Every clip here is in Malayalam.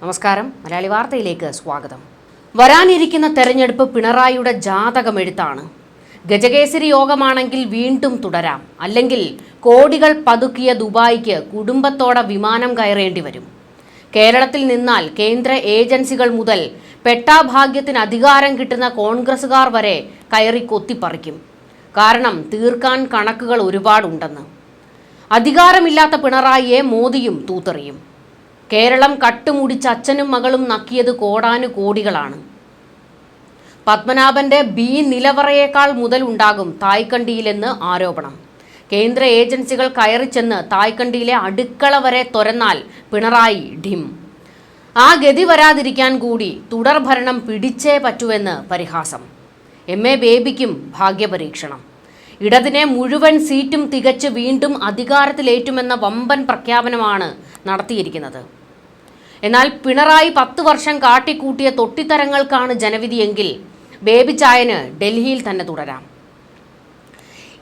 നമസ്കാരം. മലയാളി വാർത്തയിലേക്ക് സ്വാഗതം. വരാനിരിക്കുന്ന തെരഞ്ഞെടുപ്പ് പിണറായിയുടെ ജാതകമെഴുത്താണ്. ഗജകേസരി യോഗമാണെങ്കിൽ വീണ്ടും തുടരാം. അല്ലെങ്കിൽ കോടികൾ പതുക്കിയ ദുബായിക്ക് കുടുംബത്തോടെ വിമാനം കയറേണ്ടി വരും. കേരളത്തിൽ നിന്നാൽ കേന്ദ്ര ഏജൻസികൾ മുതൽ പെട്ടാഭാഗ്യത്തിന് അധികാരം കിട്ടുന്ന കോൺഗ്രസുകാർ വരെ കയറി കൊത്തിപ്പറിക്കും. കാരണം തീർക്കാൻ കണക്കുകൾ ഒരുപാടുണ്ടെന്ന്. അധികാരമില്ലാത്ത പിണറായിയെ മോദിയും തൂത്തെറിയും. കേരളം കട്ടുമുടിച്ച് അച്ഛനും മകളും നക്കിയത് കോടാനു കോടികളാണ്. പത്മനാഭന്റെ ബി നിലവറയേക്കാൾ മുതലുണ്ടാകും തായ്ക്കണ്ടിയിലെന്ന് ആരോപണം. കേന്ദ്ര ഏജൻസികൾ കയറിച്ചെന്ന് തായ്ക്കണ്ടിയിലെ അടുക്കള വരെ തുരന്നാൽ പിണറായി ഡിം. ആ ഗതി വരാതിരിക്കാൻ കൂടി തുടർഭരണം പിടിച്ചേ പറ്റുവെന്ന് പരിഹാസം. എം. എ. ബേബിക്കും ഭാഗ്യപരീക്ഷണം. ഇടതിനെ മുഴുവൻ സീറ്റും തികച്ച് വീണ്ടും അധികാരത്തിലേറ്റുമെന്ന വമ്പൻ പ്രഖ്യാപനമാണ് നടത്തിയിരിക്കുന്നത്. എന്നാൽ പിണറായി പത്ത് വർഷം കാട്ടിക്കൂട്ടിയ തൊട്ടിത്തരങ്ങൾക്കാണ് ജനവിധിയെങ്കിൽ ബേബി ചായന് ഡൽഹിയിൽ തന്നെ തുടരാം.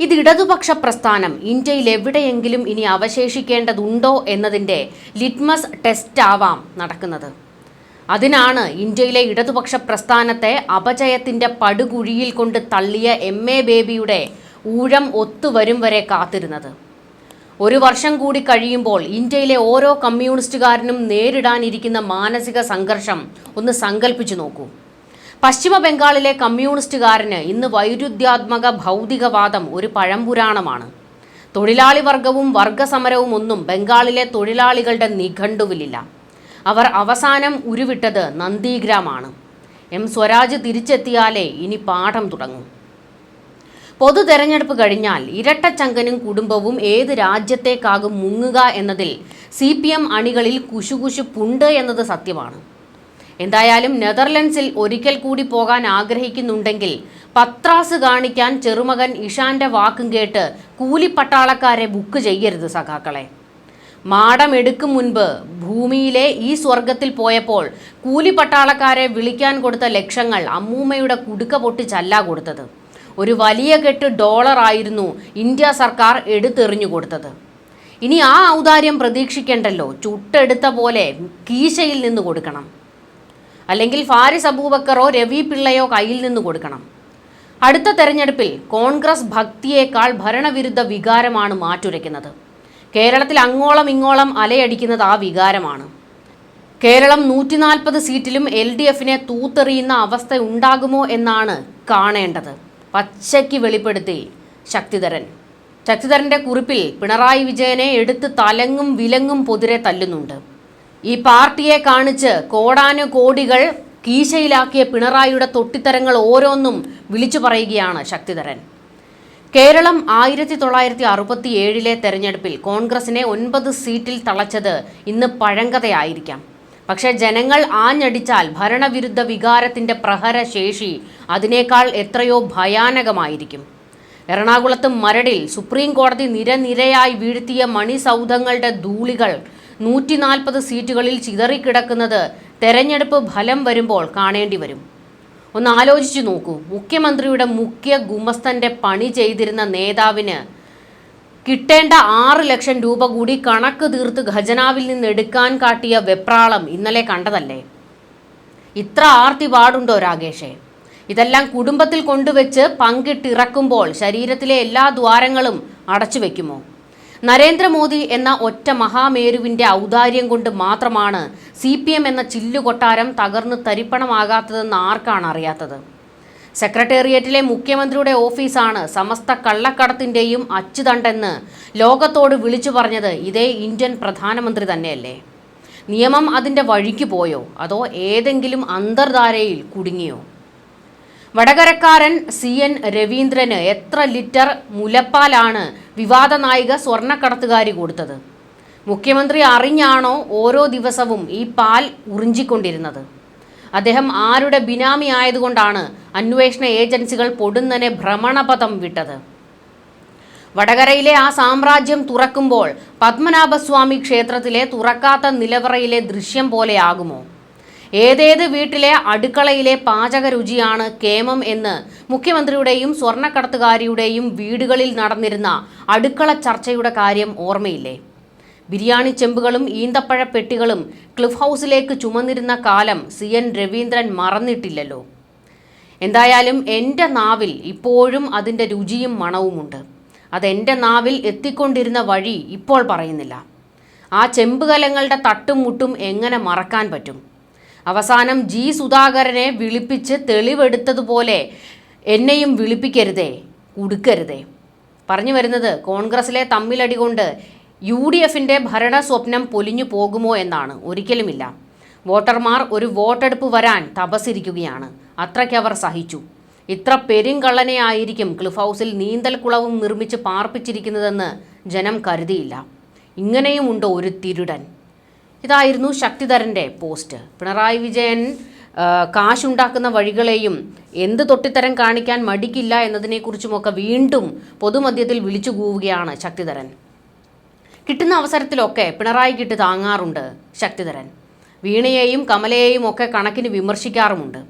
ഇത് ഇടതുപക്ഷ പ്രസ്ഥാനം ഇന്ത്യയിൽ എവിടെയെങ്കിലും ഇനി അവശേഷിക്കേണ്ടതുണ്ടോ എന്നതിന്റെ ലിറ്റ്മസ് ടെസ്റ്റ് ആവാം നടക്കുന്നത്. അതിനാണ് ഇന്ത്യയിലെ ഇടതുപക്ഷ പ്രസ്ഥാനത്തെ അപജയത്തിന്റെ പടുകുഴിയിൽ കൊണ്ട് തള്ളിയ എം എ ബേബിയുടെ ഊഴം ഒത്തുവരും വരെ കാത്തിരുന്നത്. ഒരു വർഷം കൂടി കഴിയുമ്പോൾ ഇന്ത്യയിലെ ഓരോ കമ്മ്യൂണിസ്റ്റുകാരനും നേരിടാനിരിക്കുന്ന മാനസിക സംഘർഷം ഒന്ന് സങ്കല്പിച്ചു നോക്കൂ. പശ്ചിമ ബംഗാളിലെ കമ്മ്യൂണിസ്റ്റുകാരന് ഇന്ന് വൈരുദ്ധ്യാത്മക ഭൗതികവാദം ഒരു പഴംപുരാണമാണ് തൊഴിലാളി വർഗവും വർഗസമരവും ഒന്നും ബംഗാളിലെ തൊഴിലാളികളുടെ നിഘണ്ടുവിലില്ല. അവർ അവസാനം ഉരുവിട്ടത് നന്ദിഗ്രാമാണ്. എം സ്വരാജ് തിരിച്ചെത്തിയാലേ ഇനി പാഠം തുടങ്ങും. പൊതു തെരഞ്ഞെടുപ്പ് കഴിഞ്ഞാൽ ഇരട്ടച്ചങ്കനും കുടുംബവും ഏത് രാജ്യത്തേക്കാകും മുങ്ങുക എന്നതിൽ സി പി എം അണികളിൽ കുശുകുശുപ്പുണ്ട് എന്നത് സത്യമാണ്. എന്തായാലും നെതർലൻഡ്സിൽ ഒരിക്കൽ കൂടി പോകാൻ ആഗ്രഹിക്കുന്നുണ്ടെങ്കിൽ പത്രാസ് കാണിക്കാൻ ചെറുമകൻ ഇഷാന്റെ വാക്കും കേട്ട് കൂലിപ്പട്ടാളക്കാരെ ബുക്ക് ചെയ്യരുത് സഖാക്കളെ. മാടമെടുക്കും മുൻപ് ഭൂമിയിലെ ഈ സ്വർഗത്തിൽ പോയപ്പോൾ കൂലിപ്പട്ടാളക്കാരെ വിളിക്കാൻ കൊടുത്ത ലക്ഷങ്ങൾ അമ്മൂമ്മയുടെ കുടുക്ക പൊട്ടിച്ചല്ല കൊടുത്തത്. ഒരു വലിയ കെട്ട് ഡോളർ ആയിരുന്നു ഇന്ത്യ സർക്കാർ എടുത്തെറിഞ്ഞു കൊടുത്തത്. ഇനി ആ ഔദാര്യം പ്രതീക്ഷിക്കേണ്ടല്ലോ. ചുട്ടെടുത്ത പോലെ കീശയിൽ നിന്ന് കൊടുക്കണം. അല്ലെങ്കിൽ ഫാരിസ് അബൂബക്കറോ രവി പിള്ളയോ കയ്യിൽ നിന്ന് കൊടുക്കണം. അടുത്ത തെരഞ്ഞെടുപ്പിൽ കോൺഗ്രസ് ഭക്തിയേക്കാൾ ഭരണവിരുദ്ധ വികാരമാണ് മാറ്റുരയ്ക്കുന്നത്. കേരളത്തിൽ അങ്ങോളം ഇങ്ങോളം അലയടിക്കുന്നത് ആ വികാരമാണ്. കേരളം നൂറ്റി നാൽപ്പത് സീറ്റിലും എൽ ഡി എഫിനെ തൂത്തെറിയുന്ന അവസ്ഥ ഉണ്ടാകുമോ എന്നാണ് കാണേണ്ടത്. പച്ചയ്ക്ക് വെളിപ്പെടുത്തി ശക്തിധരൻ. ശക്തിധരന്റെ കുറിപ്പിൽ പിണറായി വിജയനെ എടുത്ത് തലങ്ങും വിലങ്ങും പൊതിരെ തല്ലുന്നുണ്ട്. ഈ പാർട്ടിയെ കാണിച്ച് കോടാനു കോടികൾ കീശയിലാക്കിയ പിണറായിയുടെ തൊട്ടിത്തരങ്ങൾ ഓരോന്നും വിളിച്ചു പറയുകയാണ് ശക്തിധരൻ. കേരളം ആയിരത്തി തൊള്ളായിരത്തി അറുപത്തി ഏഴിലെ തെരഞ്ഞെടുപ്പിൽ കോൺഗ്രസിനെ ഒൻപത് സീറ്റിൽ തളച്ചത് ഇന്ന് പഴങ്കഥയായിരിക്കാം. പക്ഷേ ജനങ്ങൾ ആഞ്ഞടിച്ചാൽ ഭരണവിരുദ്ധ വികാരത്തിന്റെ പ്രഹരശേഷി അതിനേക്കാൾ എത്രയോ ഭയാനകമായിരിക്കും. എറണാകുളത്ത് മരടിൽ സുപ്രീം കോടതി നിരനിരയായി വീഴ്ത്തിയ മണിസൗധങ്ങളുടെ ധൂളികൾ നൂറ്റി നാൽപ്പത് സീറ്റുകളിൽ ചിതറിക്കിടക്കുന്നത് തെരഞ്ഞെടുപ്പ് ഫലം വരുമ്പോൾ കാണേണ്ടി വരും. ഒന്ന് ആലോചിച്ചു നോക്കൂ. മുഖ്യമന്ത്രിയുടെ മുഖ്യ ഗുമസ്തന്റെ പണി ചെയ്തിരുന്ന നേതാവിന് കിട്ടേണ്ട ആറ് ലക്ഷം രൂപ കൂടി കണക്ക് തീർത്ത് ഖജനാവിൽ നിന്ന് എടുക്കാൻ കാട്ടിയ വെപ്രാളം ഇന്നലെ കണ്ടതല്ലേ? ഇത്ര ആർത്തി പാടുണ്ടോ രാകേഷേ? ഇതെല്ലാം കുടുംബത്തിൽ കൊണ്ടുവച്ച് പങ്കിട്ടിറക്കുമ്പോൾ ശരീരത്തിലെ എല്ലാ ദ്വാരങ്ങളും അടച്ചു വെക്കുമോ? നരേന്ദ്രമോദി എന്ന ഒറ്റ മഹാമേരുവിന്റെ ഔദാര്യം കൊണ്ട് മാത്രമാണ് സി എന്ന ചില്ലുകൊട്ടാരം തകർന്ന് തരിപ്പണമാകാത്തതെന്ന് ആർക്കാണ് അറിയാത്തത്? സെക്രട്ടേറിയറ്റിലെ മുഖ്യമന്ത്രിയുടെ ഓഫീസാണ് സമസ്ത കള്ളക്കടത്തിന്റെയും അച്ചുതണ്ടെന്ന് ലോകത്തോട് വിളിച്ചു പറഞ്ഞത് ഇതേ ഇന്ത്യൻ പ്രധാനമന്ത്രി തന്നെയല്ലേ? നിയമം അതിന്റെ വഴിക്ക് പോയോ? അതോ ഏതെങ്കിലും അന്തർധാരയിൽ കുടുങ്ങിയോ? വടകരക്കാരൻ സി. എൻ. രവീന്ദ്രന് എത്ര ലിറ്റർ മുലപ്പാലാണ് വിവാദ നായിക സ്വർണക്കടത്തുകാരി കൊടുത്തത്? മുഖ്യമന്ത്രി അറിഞ്ഞാണോ ഓരോ ദിവസവും ഈ പാൽ ഉറിഞ്ചിക്കൊണ്ടിരുന്നത്? അദ്ദേഹം ആരുടെ ബിനാമി ആയതുകൊണ്ടാണ് അന്വേഷണ ഏജൻസികൾ പൊടുന്നനെ ഭ്രമണപഥം വിട്ടത്. വടകരയിലെ ആ സാമ്രാജ്യം തുറക്കുമ്പോൾ പത്മനാഭസ്വാമി ക്ഷേത്രത്തിലെ തുറക്കാത്ത നിലവറയിലെ ദൃശ്യം പോലെയാകുമോ? ഏതേത് വീട്ടിലെ അടുക്കളയിലെ പാചക രുചിയാണ് കേമം എന്ന് മുഖ്യമന്ത്രിയുടെയും സ്വർണക്കടത്തുകാരിയുടെയും വീടുകളിൽ നടന്നിരുന്ന അടുക്കള ചർച്ചയുടെ കാര്യം ഓർമ്മയില്ലേ? ബിരിയാണി ചെമ്പുകളും ഈന്തപ്പഴ പെട്ടികളും ക്ലിഫ് ഹൗസിലേക്ക് ചുമന്നിരുന്ന കാലം സി എൻ രവീന്ദ്രൻ മറന്നിട്ടില്ലല്ലോ. എന്തായാലും എന്റെ നാവിൽ ഇപ്പോഴും അതിന്റെ രുചിയും മണവുമുണ്ട്. അതെന്റെ നാവിൽ എത്തിക്കൊണ്ടിരുന്ന വഴി ഇപ്പോൾ പറയുന്നില്ല. ആ ചെമ്പുകലങ്ങളുടെ തട്ടും മുട്ടും എങ്ങനെ മറക്കാൻ പറ്റും? അവസാനം ജി സുധാകരനെ വിളിപ്പിച്ച് തെളിവെടുത്തതുപോലെ എന്നെയും വിളിപ്പിക്കരുതേ ഉടുക്കരുതേ. പറഞ്ഞു വരുന്നത് കോൺഗ്രസിലെ തമ്മിലടി കൊണ്ട് യു ഡി എഫിന്റെ ഭരണ സ്വപ്നം പൊലിഞ്ഞു പോകുമോ എന്നാണ്. ഒരിക്കലുമില്ല. വോട്ടർമാർ ഒരു വോട്ടെടുപ്പ് വരാൻ തപസിരിക്കുകയാണ് അത്രയ്ക്കവർ സഹിച്ചു. ഇത്ര പെരുങ്കള്ളനെയായിരിക്കും ക്ലിഫ് ഹൗസിൽ നീന്തൽക്കുളവും നിർമ്മിച്ച് പാർപ്പിച്ചിരിക്കുന്നതെന്ന് ജനം കരുതിയില്ല. ഇങ്ങനെയുമുണ്ട് ഒരു തിരുടൻ. ഇതായിരുന്നു ശക്തിധരന്റെ പോസ്റ്റ്. പിണറായി വിജയൻ കാശുണ്ടാക്കുന്ന വഴികളെയും എന്ത് തൊട്ടിത്തരം കാണിക്കാൻ മടിക്കില്ല എന്നതിനെക്കുറിച്ചുമൊക്കെ വീണ്ടും പൊതുമധ്യത്തിൽ വിളിച്ചു കൂവുകയാണ് ശക്തിധരൻ. കിട്ടുന്ന അവസരത്തിലൊക്കെ പിണറായിക്കിട്ട് താങ്ങാറുണ്ട് ശക്തിധരൻ. വീണയെയും കമലയെയും ഒക്കെ കണക്കിന് വിമർശിക്കാറുമുണ്ട്.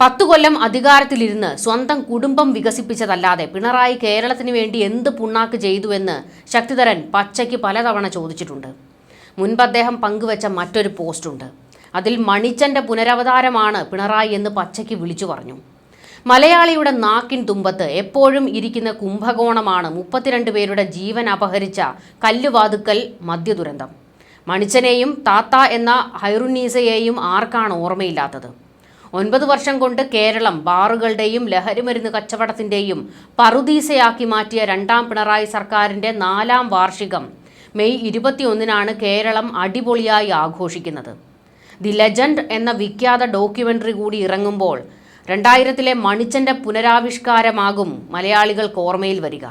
പത്തു കൊല്ലം അധികാരത്തിലിരുന്ന് സ്വന്തം കുടുംബം വികസിപ്പിച്ചതല്ലാതെ പിണറായി കേരളത്തിന് വേണ്ടി എന്ത് പുണ്ണാക്ക് ചെയ്തുവെന്ന് ശക്തിധരൻ പച്ചയ്ക്ക് പലതവണ ചോദിച്ചിട്ടുണ്ട്. മുൻപ് അദ്ദേഹം പങ്കുവച്ച മറ്റൊരു പോസ്റ്റുണ്ട്. അതിൽ മണിച്ചന്റെ പുനരവതാരമാണ് പിണറായി എന്ന് പച്ചയ്ക്ക് വിളിച്ചു പറഞ്ഞു. മലയാളിയുടെ നാക്കിൻ തുമ്പത്ത് എപ്പോഴും ഇരിക്കുന്ന കുംഭകോണമാണ് മുപ്പത്തിരണ്ട് പേരുടെ ജീവൻ അപഹരിച്ച കല്ലുവാതുക്കൽ മദ്യദുരന്തം. മണിച്ചനെയും താത്ത എന്ന ഹൈറുന്നീസയെയും ആർക്കാണ് ഓർമ്മയില്ലാത്തത്? ഒൻപത് വർഷം കൊണ്ട് കേരളം ബാറുകളുടെയും ലഹരിമരുന്ന് കച്ചവടത്തിന്റെയും പറുദീസയാക്കി മാറ്റിയ രണ്ടാം പിണറായി സർക്കാരിന്റെ നാലാം വാർഷികം മെയ് ഇരുപത്തിയൊന്നിനാണ് കേരളം അടിപൊളിയായി ആഘോഷിക്കുന്നത്. ദി ലെജൻഡ് എന്ന വിഖ്യാത ഡോക്യുമെന്ററി കൂടി ഇറങ്ങുമ്പോൾ രണ്ടായിരത്തിലെ മണിച്ചന്റെ പുനരാവിഷ്കാരമാകും മലയാളികൾക്ക് ഓർമ്മയിൽ വരിക.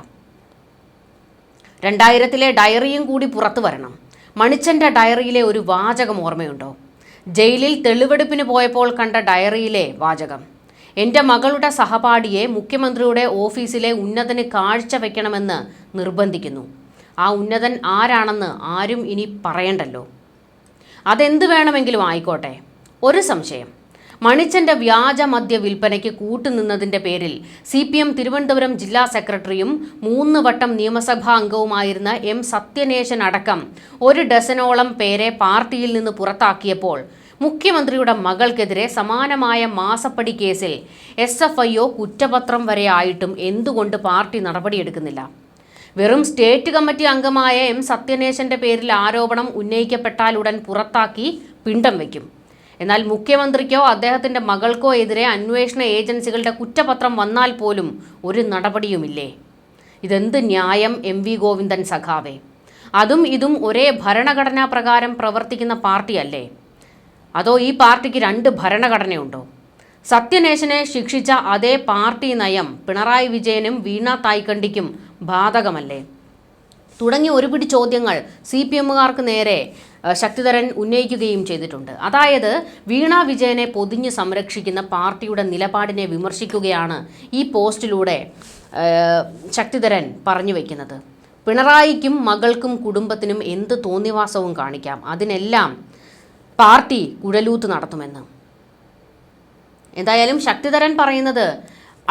രണ്ടായിരത്തിലെ ഡയറിയും കൂടി പുറത്തു വരണം. മണിച്ചന്റെ ഡയറിയിലെ ഒരു വാചകം ഓർമ്മയുണ്ടോ? ജയിലിൽ തെളിവെടുപ്പിന് പോയപ്പോൾ കണ്ട ഡയറിയിലെ വാചകം. എന്റെ മകളുടെ സഹപാഠിയെ മുഖ്യമന്ത്രിയുടെ ഓഫീസിലെ ഉന്നതന് കാഴ്ച വയ്ക്കണമെന്ന് നിർബന്ധിക്കുന്നു. ആ ഉന്നതൻ ആരാണെന്ന് ആരും ഇനി പറയണ്ടല്ലോ. അതെന്ത് വേണമെങ്കിലും ആയിക്കോട്ടെ. ഒരു സംശയം. മണിച്ചന്റെ വ്യാജ മദ്യ വിൽപ്പനയ്ക്ക് കൂട്ടുനിന്നതിന്റെ പേരിൽ സി പി എം തിരുവനന്തപുരം ജില്ലാ സെക്രട്ടറിയും മൂന്ന് വട്ടം നിയമസഭാ അംഗവുമായിരുന്ന എം സത്യനേശൻ അടക്കം ഒരു ഡസനോളം പേരെ പാർട്ടിയിൽ നിന്ന് പുറത്താക്കിയപ്പോൾ മുഖ്യമന്ത്രിയുടെ മകൾക്കെതിരെ സമാനമായ മാസപ്പടി കേസിൽ എസ് എഫ് ഐ ഒ കുറ്റപത്രം വരെ ആയിട്ടും എന്തുകൊണ്ട് പാർട്ടി നടപടിയെടുക്കുന്നില്ല? വെറും സ്റ്റേറ്റ് കമ്മിറ്റി അംഗമായ എം സത്യനേശന്റെ പേരിൽ ആരോപണം ഉന്നയിക്കപ്പെട്ടാലുടൻ പുറത്താക്കി പിണ്ടം വയ്ക്കും. എന്നാൽ മുഖ്യമന്ത്രിക്കോ അദ്ദേഹത്തിന്റെ മകൾക്കോ എതിരെ അന്വേഷണ ഏജൻസികളുടെ കുറ്റപത്രം വന്നാൽ പോലും ഒരു നടപടിയുമില്ലേ? ഇതെന്ത് ന്യായം എം വി ഗോവിന്ദൻ സഖാവേ? അതും ഇതും ഒരേ ഭരണഘടനാ പ്രകാരം പ്രവർത്തിക്കുന്ന പാർട്ടിയല്ലേ? അതോ ഈ പാർട്ടിക്ക് രണ്ട് ഭരണഘടനയുണ്ടോ? സത്യനേശനെ ശിക്ഷിച്ച അതേ പാർട്ടി നയം പിണറായി വിജയനും വീണ തായ്ക്കണ്ടിക്കും ബാധകമല്ലേ? തുടങ്ങിയ ഒരുപിടി ചോദ്യങ്ങൾ സി പി എമ്മുകാർക്ക് നേരെ ശക്തിധരൻ ഉന്നയിക്കുകയും ചെയ്തിട്ടുണ്ട്. അതായത് വീണ വിജയനെ പൊതിഞ്ഞ് സംരക്ഷിക്കുന്ന പാർട്ടിയുടെ നിലപാടിനെ വിമർശിക്കുകയാണ് ഈ പോസ്റ്റിലൂടെ ശക്തിധരൻ പറഞ്ഞു വയ്ക്കുന്നത് പിണറായിക്കും മകൾക്കും കുടുംബത്തിനും എന്ത് തോന്നിവാസവും കാണിക്കാം. അതിനെല്ലാം പാർട്ടി കുഴലൂത്ത് നടത്തുമെന്ന്. എന്തായാലും ശക്തിധരൻ പറയുന്നത്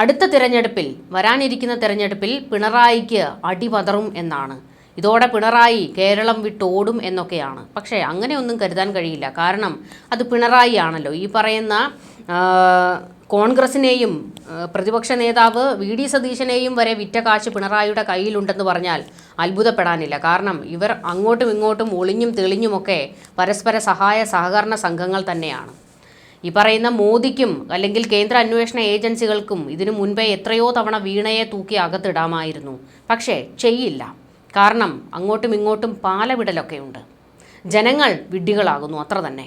അടുത്ത തിരഞ്ഞെടുപ്പിൽ വരാനിരിക്കുന്ന തിരഞ്ഞെടുപ്പിൽ പിണറായിക്ക് അടിപതറും എന്നാണ്. ഇതോടെ പിണറായി കേരളം വിട്ടോടും എന്നൊക്കെയാണ്. പക്ഷേ അങ്ങനെയൊന്നും കരുതാൻ കഴിയില്ല. കാരണം അത് പിണറായി ആണല്ലോ ഈ പറയുന്ന കോൺഗ്രസിനെയും പ്രതിപക്ഷ നേതാവ് വി ഡി സതീശനെയും വരെ വിറ്റ കാശ് പിണറായിയുടെ കയ്യിലുണ്ടെന്ന് പറഞ്ഞാൽ അത്ഭുതപ്പെടാനില്ല. കാരണം ഇവർ അങ്ങോട്ടും ഇങ്ങോട്ടും ഒളിഞ്ഞും തെളിഞ്ഞുമൊക്കെ പരസ്പര സഹായ സഹകരണ സംഘങ്ങൾ തന്നെയാണ്. ഈ പറയുന്ന മോദിക്കും അല്ലെങ്കിൽ കേന്ദ്ര അന്വേഷണ ഏജൻസികൾക്കും ഇതിനു മുൻപേ എത്രയോ തവണ വീണയെ തൂക്കി അകത്തിടാമായിരുന്നു. പക്ഷേ ചെയ്യില്ല. കാരണം അങ്ങോട്ടും ഇങ്ങോട്ടും പാലവിടലൊക്കെയുണ്ട്. ജനങ്ങൾ വിഡ്ഢികളാകുന്നു അത്ര തന്നെ.